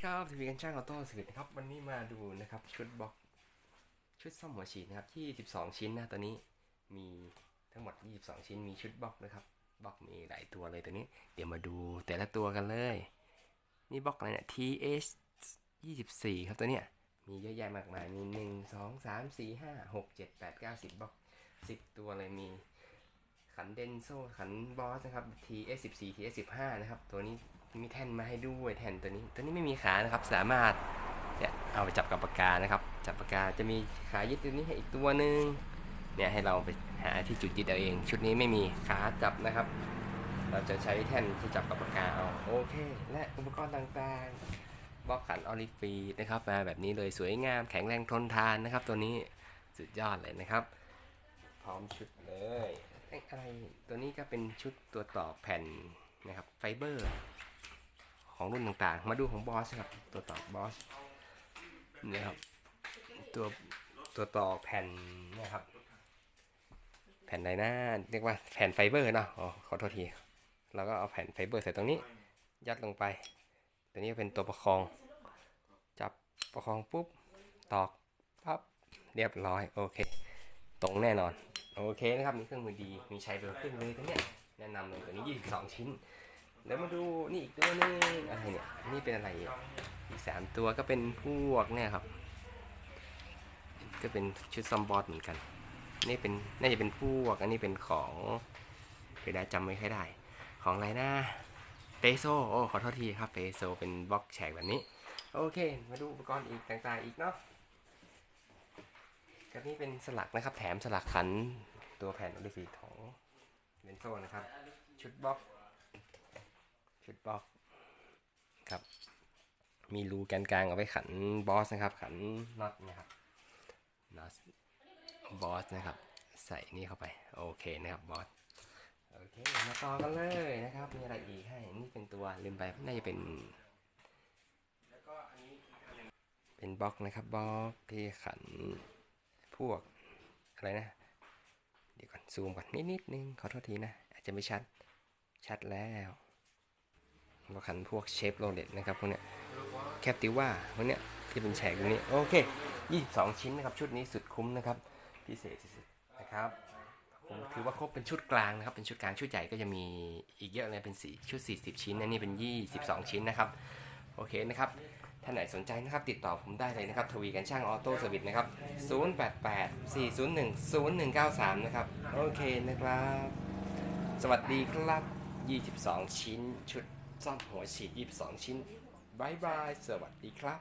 ีครับทีวีกันช่างออโต้สวิตนะครับ วันนี้มาดูนะครับชุดบล็อกชุดซ่อมหัวฉีดนะครับที่12ชิ้นนะตัวนี้มีทั้งหมด22ชิ้นมีชุดบล็อกนะครับบล็อกมีหลายตัวเลยตัวนี้ เดี๋ยวมาดูแต่ละตัวกันเลย นี่บล็อกอะไรเนี่ย TH 24ครับตัวเนี้ยมีเยอะแยะมากมายมี1 2 3 4 5 6 7 8 9 10บล็อก10ตัวเลยมีขันเดนโซขันบอสนะครับ TS14 TS15 นะครับตัวนี้ มีแท่นมาให้ด้วยแท่นตัวนี้ ตัวนี้ไม่มีขานะครับ สามารถเนี่ยเอาไปจับกับปากกานะครับ จับปากกาจะมีขายึดตัวนี้ให้อีกตัวหนึ่งเนี่ยให้เราไปหาที่จุดยึดเอาเอง ชุดนี้ไม่มีขาจับนะครับ เราจะใช้แท่นที่จับกับปากกาเอาโอเค และอุปกรณ์ต่างๆบล็อกขันออลิฟีนะครับมาแบบนี้เลยสวยงามแข็งแรงทนทานนะครับ ตัวนี้สุดยอดเลยนะครับ พร้อมชุดเลยอะไรตัวนี้ก็เป็นชุดตัวต่อแผ่นนะครับไฟเบอร์ ของรุ่นต่างๆ มาดูของบอสครับ ตัวต่อบอสนี่ครับ ตัวตัวต่อแผ่นนะครับ แผ่นไหนนะเรียกว่าแผ่นไฟเบอร์เนาะอ๋อขอโทษทีเราก็เอาแผ่นไฟเบอร์ใส่ตรงนี้ ยัดลงไป ตัวนี้เป็นตัวประคอง จับประคองปุ๊บ ตอกปั๊บเรียบร้อยโอเค ตรงแน่นอน โอเคนะครับมีเครื่องมือดีมีใช้เบอร์ขึ้นเลยตัวเนี้ยแนะนำเลยตัวนี้ 22 ชิ้น แล้วมาดูนี่อีกตัวนึงอะไรเนี่ยนี่เป็นอะไรอีกสามตัวก็เป็นพวกเนี่ยครับ ก็เป็นชุดซัมบอสเหมือนกัน นี่เป็นน่าจะเป็นพวกอันนี้เป็นของเวลาจำไม่ค่อยได้ ของอะไรนะเปโซโอ้ขอโทษทีครับเปโซเป็นบล็อกแฉกแบบนี้ โอเค มาดูอุปกรณ์อีกต่างๆอีกเนาะก็นี่เป็นสลักนะครับ แถมสลักขันตัวแผ่นอลิฟีของเลนโซนะครับ ชุดบล็อก ชุดบล็อกครับ มีรูแกนกลางเอาไว้ขันบอสนะครับ ขันน็อตนะครับน็อตบอสนะครับ ใส่นี่เข้าไป โอเคนะครับบอสโอเคมาต่อกันเลยนะครับ มีอะไรอีกให้นี่เป็นตัวลืมไปน่าจะเป็นเป็นบล็อกนะครับบล็อกที่ขันพวกอะไรนะ เดี๋ยวก่อนซูมก่อนนิดนิดนึงขอโทษทีนะ อาจจะไม่ชัดชัดแล้ว บล็อกขันพวกเชฟโรเลตนะครับพวกเนี้ยแคปติว่าพวกเนี้ยที่เป็นแฉกตรงนี้ โอเค 22 ชิ้นนะครับ ชุดนี้สุดคุ้มนะครับ พิเศษสุดนะครับผมถือว่าครบเป็นชุดกลางนะครับ เป็นชุดกลางชุดใหญ่ก็จะมีอีกเยอะเลยเป็นสี่ชุด 40 ชิ้นนะนี่เป็น 22 ชิ้นนะครับ โอเคนะครับ ท่านไหนสนใจนะครับ ติดต่อผมได้เลยนะครับ ทวีกันช่างออโต้สวิตนะครับ 088 401 0193 นะครับ โอเคนะครับ สวัสดีครับ 22 ชิ้นชุด ซ่อมหัวฉีด 22 ชิ้นบายบาย สวัสดีครับ